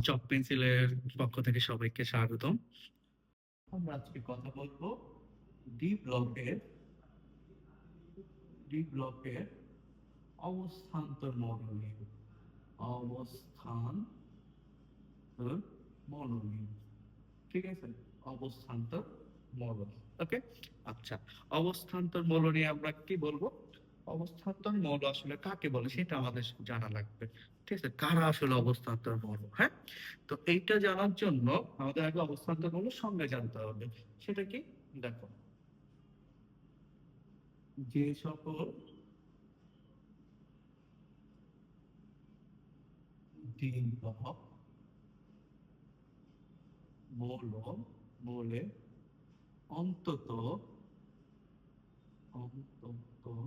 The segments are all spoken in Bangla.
চক পেন্সিলের পক্ষ থেকে সবাইকে স্বাগতম। আমরা আজকে কথা বলব ডি ব্লকের ডি ব্লকের অবস্থান্তর নিয়ে। অবস্থান মৌল নিয়ে। ঠিক আছে? অবস্থান্তর মৌল ওকে আচ্ছা অবস্থান্তর মৌল নিয়ে আমরা কি বলব? অবস্থান্তর মৌল আসলে কাকে বলে সেটা আমাদের জানা লাগবে। ঠিক আছে? কারা আসলে অবস্থান্তর মৌল? হ্যাঁ? তো এইটা জানার জন্য আমাদের আগে অবস্থান্তর মৌল সংজ্ঞা জানতে হবে। সেটা কি? দেখো। যে সকল দ্বিবহক মৌল মৌলে অন্তত অন্তত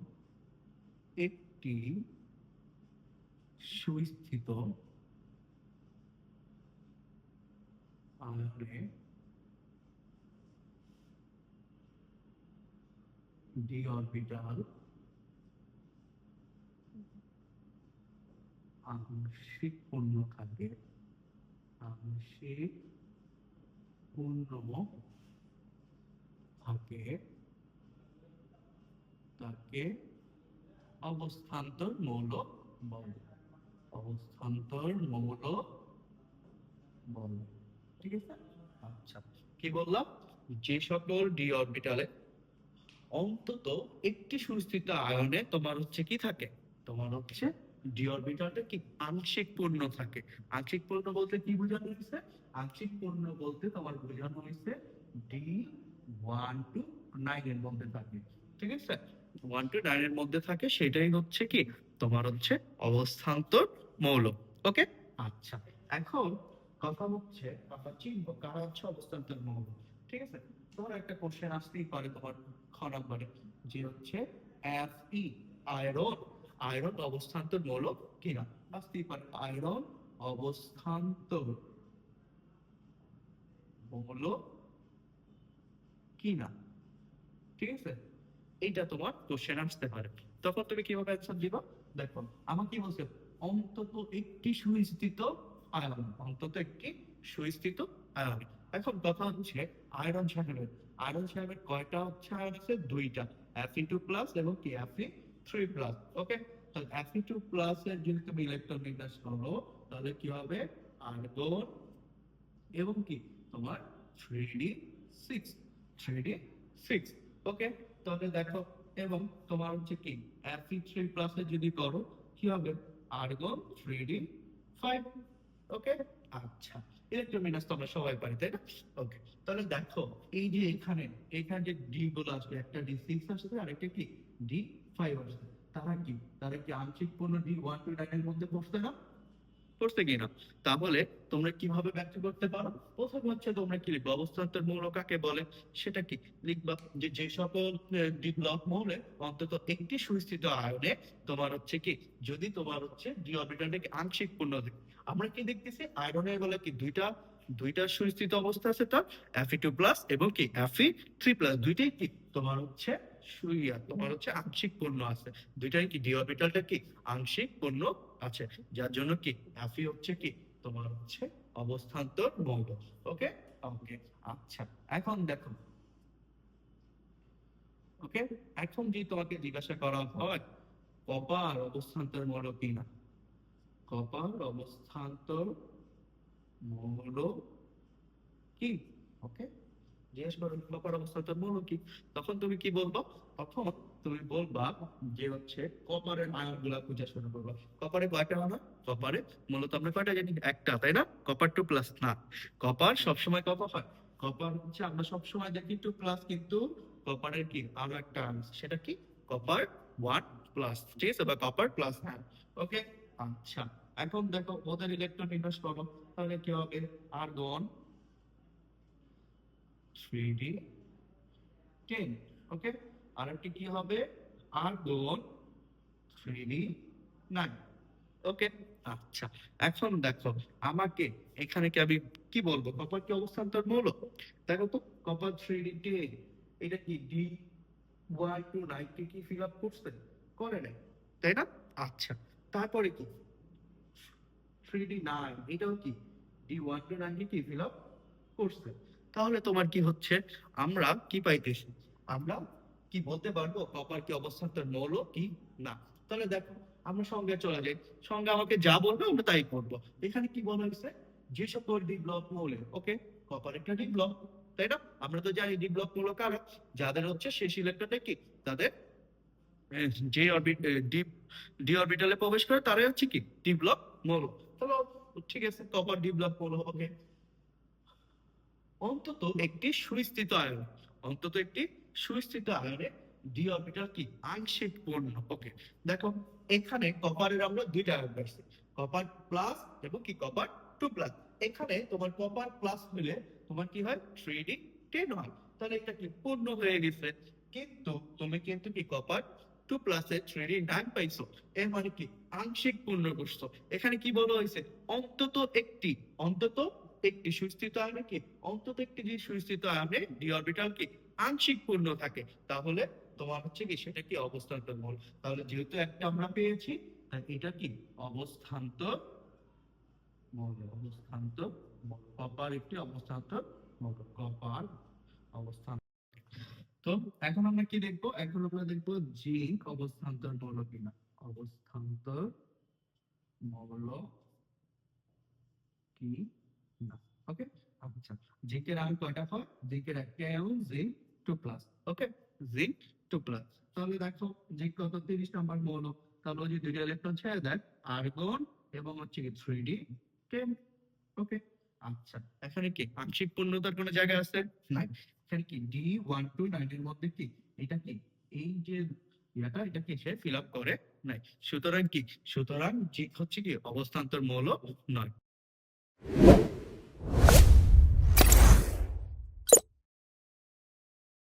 একটি সুস্থিত আয়নে ডি অরবিটাল আংশিক পূর্ণ থাকে। আংশিক পূর্ণ থাকে। তাকে অবস্থান্তর মৌল বলে। অবস্থান্তর মৌল বলে। ঠিক আছে? আচ্ছা কি বললাম? যে সকল ডি অরবিটালে অন্তত একটি সুস্থিত আয়নে তোমার হচ্ছে কি থাকে? তোমার হচ্ছে ডি অরবিটালটা কি? আংশিক পূর্ণ থাকে। আংশিক পূর্ণ বলতে কি বোঝানো হয়েছে? আংশিক পূর্ণ বলতে তোমার বোঝানো হয়েছে ডি ওয়ান টু নাইন এর মধ্যে থাকে। ঠিক আছে? ওয়ান টু নাইন এর মধ্যে থাকে, সেটাই হচ্ছে কি? তোমার হচ্ছে অবস্থান্তর মৌল ওকে আচ্ছা এখন কথা হচ্ছে, আমরা চিনবো কারা হচ্ছে অবস্থান্তর মৌল, ঠিক আছে? তোমার একটা কোশ্চেন আসতেই পারে তোমার খ নম্বরে যে হচ্ছে এফ ই আয়রন আয়রন অবস্থান্তর মৌল কিনা? আসতেই পারে আয়রন অবস্থান্তর মৌল কিনা? ঠিক আছে? এইটা তোমার কোশ্চেন আসতে পারে। তখন তুমি কীভাবে অ্যান্সার দিবা? দেখো, আমার কি বলছে? অন্তত একটি সুস্থিত আয়ন অন্তত একটি সুস্থিত আয়ন এখন কথা হচ্ছে আয়রন সাহেবের। আয়রন সাহেবের কয়টা হচ্ছে আয়ন আছে? দুইটা। Fe টু প্লাস এবং কি? Fe থ্রি প্লাস ওকে তাহলে Fe টু প্লাস এর যদি তুমি ইলেকট্রন বিন্যাস করো, তাহলে কি হবে? আর্গন এবং কি? তোমার three D six three D six okay তাহলে দেখো, এবং তোমার হচ্ছে কি? Fe থ্রি প্লাস যদি করো, কি হবে? Argon three D five okay আচ্ছা ইলেকট্রোমিনাস তো আমরা সবাই পারি, তাই না? ওকে তাহলে দেখো, এই যে এখানে এখানে যে ডি গুলো আসবে, একটা ডি সিক্স আসবে, আর একটা কি? ডি ফাইভ আসবে। তারা কি? তারা কি আংশিক পূর্ণ ডি ওয়ান টু নাইনের মধ্যে পড়ছে না? পড়ছে কিনা তাহলে তোমরা কীভাবে ব্যাখ্যা করতে পারো? প্রথম হচ্ছে তোমরা কি লিখবে? অবস্থান্তর মৌল কাকে বলে? সেটা কি? লিখবা যে যে সকল ডি মৌলে অন্তত একটি সুস্থিত আয়নে তোমার হচ্ছে কি? যদি তোমার হচ্ছে ডি অরবিটালটাকে আংশিক পূর্ণ থাকে। আমরা কি দেখতেছি? আয়রনের বলে কি? দুইটা দুইটা সুস্থিত অবস্থা আছে তার Fe টু প্লাস এবং কি? Fe থ্রি প্লাস দুইটাই কি? তোমার হচ্ছে সুইয়া তোমার হচ্ছে আংশিক আছে। দুইটাই কি ডি কি? আংশিক আছে। যার জন্য কি? Fe হচ্ছে কি? তোমার হচ্ছে অবস্থান্তর মৌল। ওকে ওকে আচ্ছা। এখন দেখো। ওকে এখন যদি তোমাকে জিজ্ঞাসা করা হয় কপার অবস্থান্তর মৌল কি না? কপার অবস্থান্তর মৌল কি? ওকে জিজ্ঞেস করো কপার মৌল কি, তখন তুমি কি বলব? তখন তুমি বলবা যে হচ্ছে কপারের আয়নগুলা খুঁজে শুরু করবা। কপারে কয়টা কপারে মূলত আমরা কয়টা জানি? একটা, তাই না? কপার টু প্লাস না। কপার সবসময় কত হয়। কপার হচ্ছে আমরা সবসময় দেখি টু প্লাস কিন্তু কপারের কি? আরও একটা সেটা কি? কপার ওয়ান প্লাস, ঠিক আছে? বা কপার প্লাস হ্যাঁ। ওকে? আচ্ছা। এখন দেখো, ওদের ইলেকট্রন ইনভার্স করো। তাহলে কি হবে? আর গন থ্রি ডি টেন ওকে আর একটি কি হবে? আর গন থ্রি ওকে আচ্ছা এখন দেখো, আমাকে এখানে কি আমি কি বলব? কপার কি অবস্থান্তর মৌল? দেখো তো কপার থ্রি ডি টেন এটা কি ডি ওয়াই টু নাইনটি কি ফিল আপ করছে? করে নাই, তাই না? আচ্ছা তারপরে কি? থ্রি ডি নাইন এটাও কি? ডি ওয়ান টু নাইনটি কি ফিল আপ করছে? তাহলে তোমার কি হচ্ছে? আমরা কি পাইতেছি? আমরা কি বলতে পারব কপার কি অবস্থান্তর মৌল কি? না। তাহলে দেখো, আমরা সঙ্গে চলে যাই। সঙ্গে আমাকে যা বলবে আমরা তাই করব। এখানে কি বলা হয়েছে? যে সকল ডি ব্লক মৌলে ওকে কপার একটা ডি ব্লক তাই না? আমরা তো জানি ডি ব্লক মৌল কারা? যাদের হচ্ছে শেষ ইলেকট্রনটা কি? তাদের যে অরবিট ডি ডি অরবিটালে প্রবেশ করে তারাই হচ্ছে কি? ডি ব্লক মৌল। তাহলে, ঠিক আছে কপার ডি ব্লক মৌল ওকে অন্তত একটি সুস্থিত আয়ন। অন্তত একটি সুস্থিত আয়নে ডি অরবিটাল কি? আংশিক পূর্ণ ওকে দেখো, এখানে কপারের আমরা দুইটা আয়ন পাইছি। কপার প্লাস এবং কি কপার টু প্লাস এখানে তোমার কপার প্লাস হলে তোমার কি হয়? থ্রি ডি টেন হয়। তাহলে এটা কি? পূর্ণ হয়ে গেছে। কিন্তু তুমি কিন্তু কি কপার টু প্লাসে থ্রি ডি নাইন পাইছো। এর মানে কি? আংশিক পূর্ণ করছ এখানে কি বলা হয়েছে? অন্তত একটি, অন্তত একটি সুস্থিত আয়নে কি? অন্তত একটি যে সুস্থিত আয়নে ডি অরবিটাল আংশিক পূর্ণ থাকে। তাহলে তোমার হচ্ছে কি, সেটা কি অবস্থান্তর মৌল তাহলে যেহেতু একটা আমরা পেয়েছি এটা কি? অবস্থান্তর মৌল অবস্থান্তর কপার একটি অবস্থান্তর মৌল কপার অবস্থান তো এখন আমরা কি দেখব? এখন আমরা দেখব জিঙ্ক অবস্থান্তর মৌল কিনা। অবস্থান্তর মৌল কি? জিঙ্কের আয়ন কয়টা হয় জিঙ্কের একটা ion zinc two plus, okay? Zinc two plus. তাহলে দেখো জিঙ্ক কত? তিরিশ নম্বর মৌল। তাহলে ওই যে দুইটা ইলেকট্রন ছেড়ে দেয় আর্গন এবং হচ্ছে কি থ্রি ডি টেন ওকে? আচ্ছা এখানে কি আংশিক পূর্ণতার কোনো জায়গা আছে? নাই। এখানে কি ডি ওয়ান টু নাইনের মধ্যে কি? এটা কি? এই যে ইয়াটা, এটা কি সে ফিল আপ করে? নাই। সুতরাং কি? সুতরাং জিঙ্ক হচ্ছে কি অবস্থান্তর মৌল নয়।